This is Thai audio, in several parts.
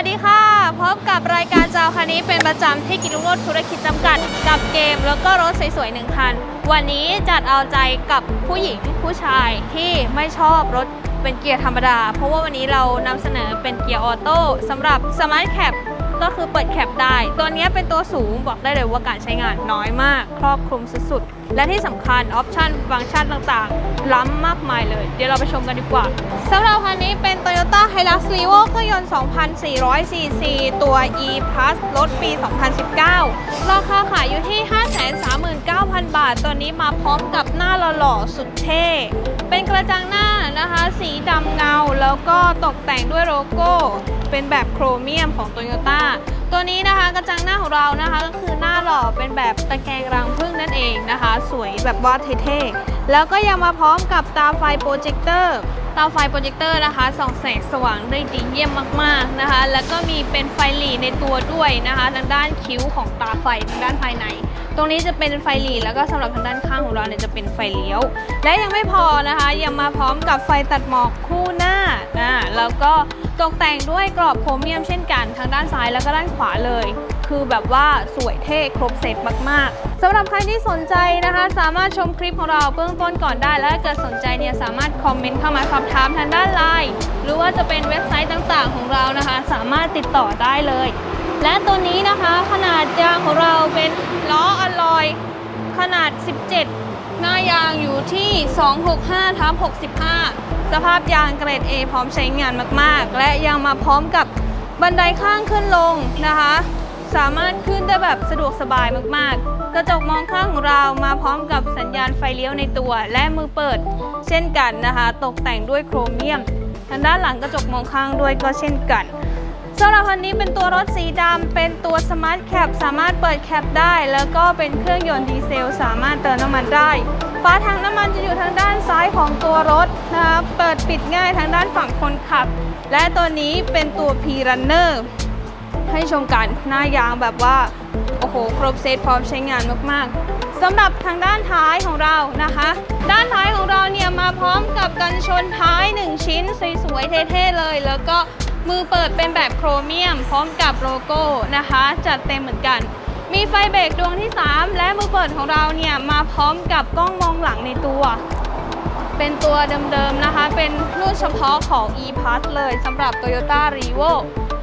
คันนี้เป็นประจำที่กิจรถธุรกิจจำกัด กับเกมแล้วก็รถสวยๆหนึ่งคัน วันนี้จัดเอาใจกับผู้หญิงผู้ชายที่ไม่ชอบรถเป็นเกียร์ธรรมดา เพราะว่าวันนี้เรานำเสนอเป็นเกียร์ออโต้สำหรับสมาร์ทแคปก็คือเปิดแคปได้ ตัวนี้เป็นตัวสูงบอกได้เลยว่าการใช้งานน้อยมาก ครอบคลุมสุดๆ และที่สำคัญออปชันฟังก์ชันต่างๆ ล้ำมากมายเลย เดี๋ยวเราไปชมกันดีกว่าสำหรับคันนี้เป็น Toyota Hilux Revo เครื่องยนต์ 2,400 cc ตัว E Plus รถปี 2019 ราคาขายอยู่ที่ 539,000 บาท ตัวนี้มาพร้อมกับหน้าหล่อๆสุดเท่ เป็นกระจังหน้านะคะ สีดำเงาแล้วก็ตกแต่งด้วยโลโก้ เป็นแบบโครเมียมของ Toyota ตัวนี้นะคะกระจังหน้าของเรานะคะก็คือหน้าหล่อเป็นแบบตะแกรงรังผึ้งนั่นเองนะคะ สวยแบบว่าเท่ๆ แล้วก็ยังมาพร้อมกับตาไฟโปรเจคเตอร์ตาไฟโปรเจคเตอร์นะคะส่องแสงสว่างได้ดีเยี่ยมมากๆนะคะ แล้วก็มีเป็นไฟหลีในตัวด้วยนะคะทางด้านคิ้วของตาไฟทางด้านภายใน ตรงนี้จะเป็นไฟหลีแล้วก็สำหรับทางด้านข้างของเราเนี่ยจะเป็นไฟเลี้ยว และยังไม่พอนะคะ ยังมาพร้อมกับไฟตัดหมอกคู่หน้า แล้วก็ตกแต่งด้วยกรอบโครเมียมเช่นกันทางด้านซ้ายแล้วก็ด้านขวาเลย คือแบบว่าสวยเท่ครบเซตมากๆสำหรับใครที่สนใจนะคะ สามารถชมคลิปของเราเบื้องต้นก่อนได้ และถ้าเกิดสนใจเนี่ยสามารถคอมเมนต์เข้ามาสอบถามทางด้านไลน์หรือว่าจะเป็นเว็บไซต์ต่างๆ ของเรานะคะ สามารถติดต่อได้เลย และตัวนี้นะคะขนาดยางของเราเป็นล้ออลลอยขนาด 17 หน้ายางอยู่ที่ 265ทับ65 สภาพยางเกรด A พร้อมใช้งานมากๆ และยังมาพร้อมกับบันไดข้างขึ้นลงนะคะ สามารถขึ้นได้แบบสะดวกสบายมากๆ กระจกมองข้างของเรามาพร้อมกับสัญญาณไฟเลี้ยวในตัว และมือเปิด เช่นกันนะคะ ตกแต่งด้วยโครเมียมทางด้านหลังกระจกมองข้างด้วยก็เช่นกันสำหรับคันนี้เป็นตัวรถสีดำเป็นตัวสมาร์ทแคปสามารถเปิดแคปได้ แล้วก็เป็นเครื่องยนต์ดีเซล สามารถเติมน้ำมันได้ฝาถังน้ำมันจะอยู่ทางด้านซ้ายของตัวรถ นะคะเปิดปิดง่ายทางด้านฝั่งคนขับ และตัวนี้เป็นตัว P-Runner ให้ชมกันหน้ายางแบบว่า โอ้โห ครบเซตพร้อมใช้งานมากๆสำหรับทางด้านท้ายของเรานะคะ ด้านท้ายของเราเนี่ยมาพร้อมกับกันชนท้าย 1 ชิ้นสวยๆเท่ๆเลย แล้วก็มือเปิดเป็นแบบโครเมียม พร้อมกับโลโก้นะคะ จัดเต็มเหมือนกัน มีไฟเบรกดวงที่ 3 และมือเปิดของเราเนี่ยมาพร้อมกับกล้องมองหลังในตัว เป็นตัวเดิมๆนะคะ เป็นรุ่นเฉพาะของ e-Plus เลยสำหรับ Toyota r e v o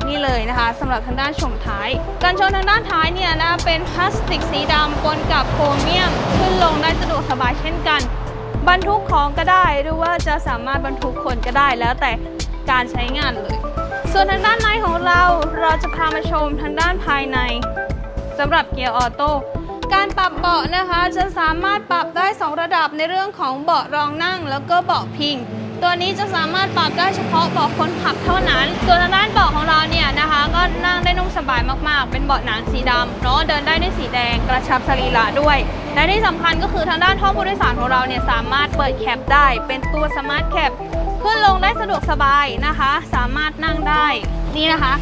นี่เลยนะคะสำหรับทางด้านชมท้ายการชนทางด้านท้ายเนี่ยนะเป็นพลาสติกสีดำปนกับโครเมียม ขึ้นลงได้สะดวกสบายเช่นกัน บรรทุกของก็ได้หรือว่าจะสามารถบรรทุกคนก็ได้แล้วแต่การใช้งานเลย ส่วนทางด้านในของเราเราจะพามาชมทางด้านภายในสำหรับเกียร์ออโต้ การปรับเบาะนะคะจะสามารถปรับได้ 2 ระดับในเรื่องของเบาะรองนั่ง แล้วก็เบาะพิง ตัวนี้จะสามารถปรับได้เฉพาะเบาะคนขับเท่านั้น ส่วนทางด้านเบาะของเราเนี่ยนะคะ ก็นั่งได้นุ่มสบายมากๆ เป็นเบาะหนังสีดำเนาะเดินได้ด้วยสีแดงกระชับสรีระด้วย และที่สำคัญก็คือทางด้านห้องผู้โดยสารของเราเนี่ยสามารถเปิดแคปได้ เป็นตัวสมาร์ทแคป ขึ้นลงได้สะดวกสบายนะคะ สามารถนั่งได้นี่นะคะ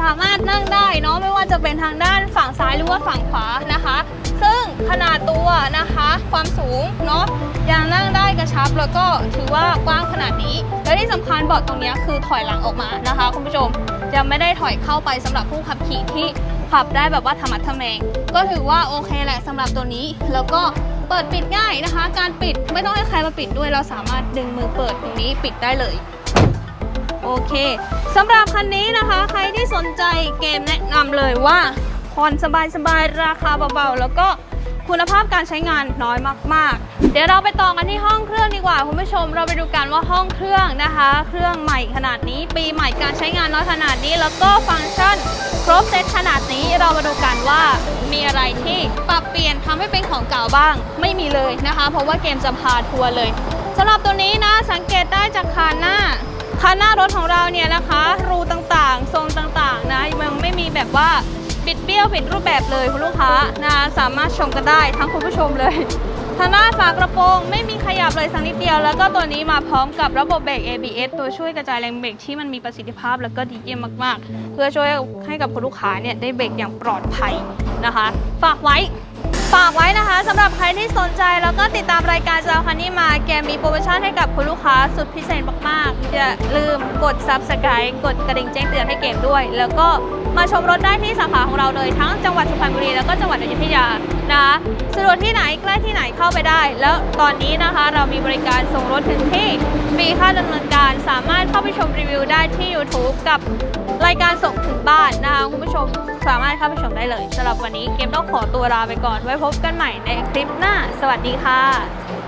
สามารถนั่งได้เนาะไม่ว่าจะเป็นทางด้านฝั่งซ้ายหรือว่าฝั่งขวานะคะ ซึ่งขนาดตัวนะคะ ความสูงเนาะยังนั่งได้กระชับแล้วก็ถือว่ากว้างขนาดนี้ และที่สำคัญเบาะตรงนี้คือถอยหลังออกมานะคะ คุณผู้ชมจะไม่ได้ถอยเข้าไปสำหรับผู้ขับขี่ที่ขับได้แบบว่าธรรมะทะแมง ก็ถือว่าโอเคแหละสำหรับตัวนี้แล้วก็ เปิดปิดง่ายนะคะ การปิดไม่ต้องให้ใครมาปิดด้วย เราสามารถดึงมือเปิดตรงนี้ปิดได้เลย โอเคสำหรับคันนี้นะคะ ใครที่สนใจเกมแนะนำเลยว่าผ่อนสบายๆ ราคาเบาๆ แล้วก็คุณภาพการใช้งานน้อยมาก ๆ เดี๋ยวเราไปต่อกันที่ห้องเครื่องดีกว่าคุณผู้ชม เราไปดูกันว่าห้องเครื่องนะคะ เครื่องใหม่ขนาดนี้ ปีใหม่การใช้งานน้อยขนาดนี้ แล้วก็ฟังก์ชัน ครบเซตขนาดนี้เรามาดูกันว่ามีอะไรที่ปรับเปลี่ยนทำให้เป็นของเก่าบ้าง ไม่มีเลยนะคะ เพราะว่าเกมจะพาทัวร์เลยสำหรับตัวนี้นะสังเกตได้จากคานหน้าคันหน้ารถของเราเนี่ยนะคะ รูต่างๆ ทรงต่างๆนะยังไม่มีแบบว่าบิดเบี้ยวผิดรูปแบบเลยคุณลูกค้านะสามารถชมกันได้ทั้งคุณผู้ชมเลย ทางด้านฝากระโปรงไม่มีขยับเลยสักนิดเดียว แล้วก็ตัวนี้มาพร้อมกับระบบเบรก ABS ตัวช่วยกระจายแรงเบรกที่มันมีประสิทธิภาพแล้วก็ดีเยี่ยมมาก ๆ เพื่อช่วยให้กับคุณลูกค้าเนี่ยได้เบรกอย่างปลอดภัยนะคะ ฝากไว้ ฝากไว้นะคะสำหรับใครที่สนใจแล้วก็ติดตามรายการจาวคันนี่มาแกมมีโปรโมชั่นให้กับคุณลูกค้าสุดพิเศษมากๆ อย่าลืมกด Subscribe กดกระดิ่งแจ้งเตือนให้เกมด้วย แล้วก็มาชมรถได้ที่สาขาของเราเลยทั้งจังหวัดสุพรรณบุรีแล้วก็จังหวัดอยุธยานะคะสะดวกที่ไหนใกล้ที่ไหนเข้าไปได้ แล้วตอนนี้นะคะเรามีบริการส่งรถถึงที่ฟรีค่าดำเนินการสามารถเข้าไปชมรีวิวได้ที่ YouTube กับรายการส่งถึงบ้านนะคะคุณผู้ชม สามารถเข้าไปชมได้เลยสำหรับวันนี้เกมต้องขอตัวลาไปก่อน ไว้พบกันใหม่ในคลิปหน้า สวัสดีค่ะ